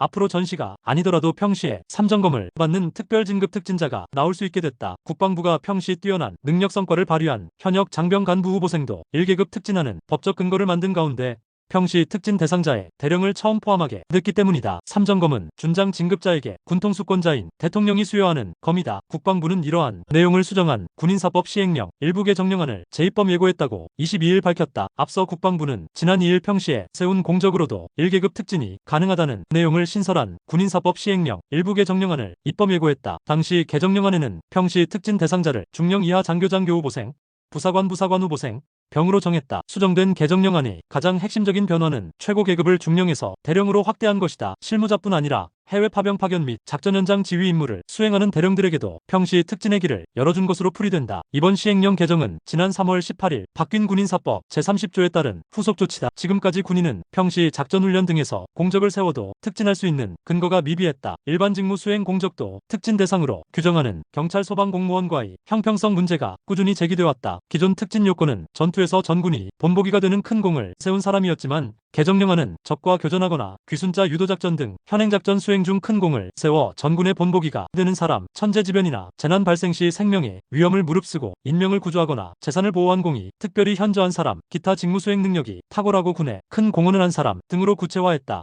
앞으로 전시가 아니더라도 평시에 삼점검을 받는 특별 진급 특진자가 나올 수 있게 됐다. 국방부가 평시 뛰어난 능력 성과를 발휘한 현역 장병 간부 후보생도 1계급 특진하는 법적 근거를 만든 가운데 평시 특진 대상자의 대령을 처음 포함하게 됐기 때문이다. 삼점검은 준장 진급자에게 군통수권자인 대통령이 수여하는 검이다. 국방부는 이러한 내용을 수정한 군인사법 시행령 일부 개 정령안을 재입법 예고했다고 22일 밝혔다. 앞서 국방부는 지난 2일 평시에 세운 공적으로도 1계급 특진이 가능하다는 내용을 신설한 군인사법 시행령 일부 개 정령안을 입법 예고했다. 당시 개정령안에는 평시 특진 대상자를 중령 이하 장교장교 후보생, 부사관 부사관 후보생, 병으로 정했다. 수정된 개정령안의 가장 핵심적인 변화는 최고 계급을 중령에서 대령으로 확대한 것이다. 실무자뿐 아니라 해외 파병 파견 및 작전 현장 지휘 임무를 수행하는 대령들에게도 평시 특진의 길을 열어준 것으로 풀이된다. 이번 시행령 개정은 지난 3월 18일 바뀐 군인사법 제30조에 따른 후속 조치다. 지금까지 군인은 평시 작전 훈련 등에서 공적을 세워도 특진할 수 있는 근거가 미비했다. 일반 직무 수행 공적도 특진 대상으로 규정하는 경찰 소방 공무원과의 형평성 문제가 꾸준히 제기되었다. 기존 특진 요건은 전투에서 전군이 본보기가 되는 큰 공을 세운 사람이었지만 개정령안은 적과 교전하거나 귀순자 유도작전 등 현행작전 수행 중 큰 공을 세워 전군의 본보기가 되는 사람, 천재지변이나 재난 발생 시 생명의 위험을 무릅쓰고 인명을 구조하거나 재산을 보호한 공이 특별히 현저한 사람, 기타 직무 수행 능력이 탁월하고 군에 큰 공헌을 한 사람 등으로 구체화했다.